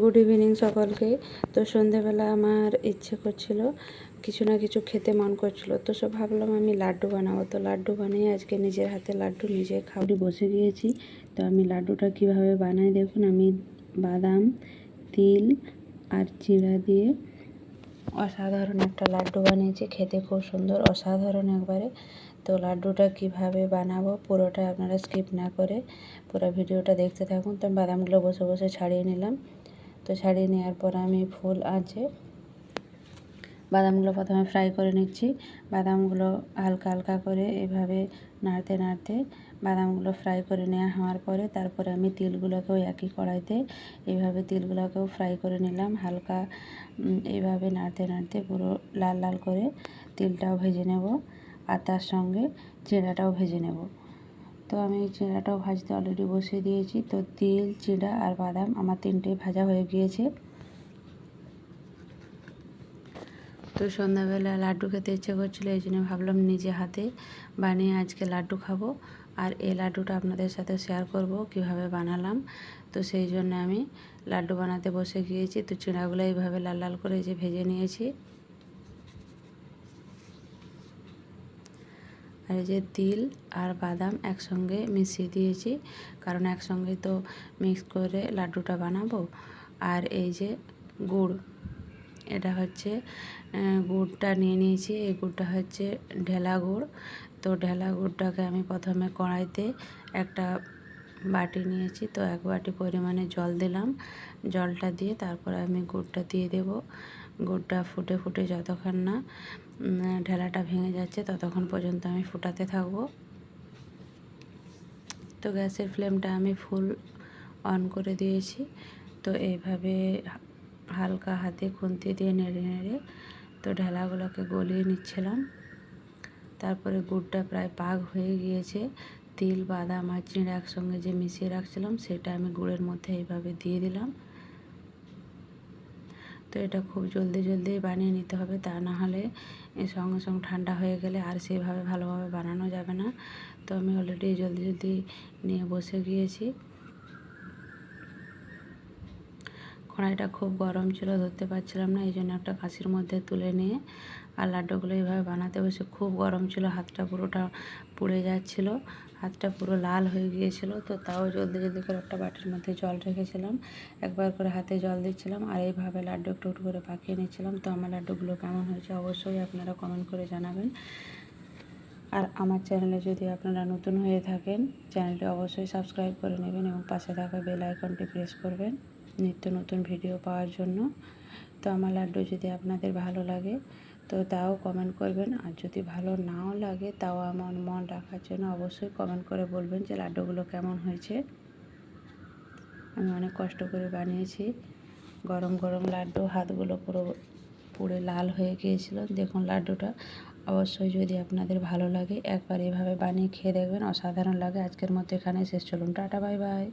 Good evening সকলকে। তো সন্ধেবেলা আমার ইচ্ছে করছিল, কিছু না কিছু খেতে মন করছিল। তো সব ভাবলাম আমি লাড্ডু বানাবো। তো লাড্ডু বানিয়ে আজকে নিজের হাতে লাড্ডু নিজে খাওয়াটি বসে গিয়েছি। তো আমি লাড্ডুটা কীভাবে বানাই দেখুন। আমি বাদাম, তিল আর চিড়া দিয়ে অসাধারণ একটা লাড্ডু বানিয়েছি। খেতে খুব সুন্দর, অসাধারণ একবারে। তো লাড্ডুটা কীভাবে বানাবো পুরোটা আপনারা স্কিপ না করে পুরো ভিডিওটা দেখতে থাকুন। তো বাদামগুলো বসে বসে ছাড়িয়ে নিলাম। তো ছাড়িয়ে নেওয়ার পর আমি ফুল আছে। বাদামগুলো প্রথমে ফ্রাই করে নিচ্ছি। বাদামগুলো হালকা হালকা করে এভাবে নাড়তে নাড়তে বাদামগুলো ফ্রাই করে নেওয়া হওয়ার পরে তারপরে আমি তিলগুলোকেও একই কড়াইতে এইভাবে তিলগুলোকেও ফ্রাই করে নিলাম। হালকা এইভাবে নাড়তে নাড়তে পুরো লাল লাল করে তিলটাও ভেজে নেব আর তার সঙ্গে চিড়াটাও ভেজে নেব। তো আমি চিড়াটাও ভাজতে অলরেডি বসিয়ে দিয়েছি। তো তিল, চিড়া আর বাদাম আমার তিনটেই ভাজা হয়ে গিয়েছে। তো সন্ধ্যাবেলা লাড্ডু খেতে ইচ্ছে করছিল, এই জন্য ভাবলাম নিজে হাতে বানিয়ে আজকে লাড্ডু খাব। আর এই লাড্ডুটা আপনাদের সাথে শেয়ার করব, কীভাবে বানালাম। তো সেই জন্য আমি লাড্ডু বানাতে বসে গিয়েছি। তো চিড়াগুলো এইভাবে লাল লাল করে যে ভেজে নিয়েছি। আর এই যে তিল আর বাদাম একসঙ্গে মিশিয়ে দিয়েছি। কারণ একসঙ্গে তো মিক্স করে লাড্ডুটা বানাবো। আর এই যে গুড়, এটা হচ্ছে গুড়টা নিয়ে নিয়েছি। এই গুড়টা হচ্ছে ঢেলা গুড়। তো ঢেলা গুড়টাকে আমি প্রথমে কড়াইতে একটা বাটি নিয়েছি, তো এক বাটি পরিমাণে জল দিলাম। জলটা দিয়ে তারপরে আমি গুড়টা দিয়ে দেব। গুড়টা ফুটে ফুটে যতক্ষণ না ঢেলাটা ভেঙে যাচ্ছে ততক্ষণ পর্যন্ত আমি ফুটাতে থাকব। তো গ্যাসের ফ্লেমটা আমি ফুল অন করে দিয়েছি। তো এইভাবে হালকা হাতে খুন্তি দিয়ে নেড়ে নেড়ে তো ঢেলাগুলোকে গলিয়ে নিচ্ছিলাম। তারপরে গুড়টা প্রায় পাক হয়ে গিয়েছে। তিল, বাদাম আর চিঁড়া একসঙ্গে যে মিশিয়ে রাখছিলাম, সেটা আমি গুড়ের মধ্যে এইভাবে দিয়ে দিলাম। তো এটা খুব জলদি জলদি বানিয়ে নিতে হবে, তা না হলে সঙ্গে সঙ্গে ঠান্ডা হয়ে গেলে আর সেভাবে ভালোভাবে বানানো যাবে না। তো আমি অলরেডি জলদি জলদি নিয়ে বসে গিয়েছি। কড়াইটা খুব গরম ছিল, ধরতে পারছিলাম না এই জন্য একটা কাশির মধ্যে তুলে নিয়ে আর লাড্ডুগুলো এইভাবে বানাতে বসে খুব গরম ছিল, হাতটা পুরোটা পুড়ে যাচ্ছিল, হাতটা পুরো লাল হয়ে গিয়েছিল, তো তাও জলদি জলদি করে একটা বাটির মধ্যে জল রেখেছিলাম, একবার করে হাতে জল দিচ্ছিলাম আর এইভাবে লাড্ডু একটু একটু করে পাকিয়ে নিচ্ছিলাম, তো আমার লাড্ডুগুলো কেমন হয়েছে অবশ্যই আপনারা কমেন্ট করে জানাবেন। আর আমার চ্যানেলে যদি আপনারা নতুন হয়ে থাকেন, চ্যানেলটি অবশ্যই সাবস্ক্রাইব করে নেবেন এবং পাশে থাকা বেল আইকনটি প্রেস করবেন। নিত্য নতুন ভিডিও পাওয়ার জন্য। তো আমার লাড্ডু যদি আপনাদের ভালো লাগে, তো তাও কমেন্ট করবেন। আর যদি ভালো নাও লাগে, তাও আমার মন রাখার জন্য অবশ্যই কমেন্ট করে বলবেন যে লাড্ডুগুলো কেমন হয়েছে। আমি অনেক কষ্ট করে বানিয়েছি। গরম গরম লাড্ডু, হাতগুলো পুরো পুড়ে লাল হয়ে গিয়েছিল। দেখুন লাড্ডুটা। অবশ্যই যদি আপনাদের ভালো লাগে, একবার এভাবে বানিয়ে খেয়ে দেখবেন। অসাধারণ লাগে। আজকের মতো এখানে শেষ। চলুন, টাটা, বাই বাই।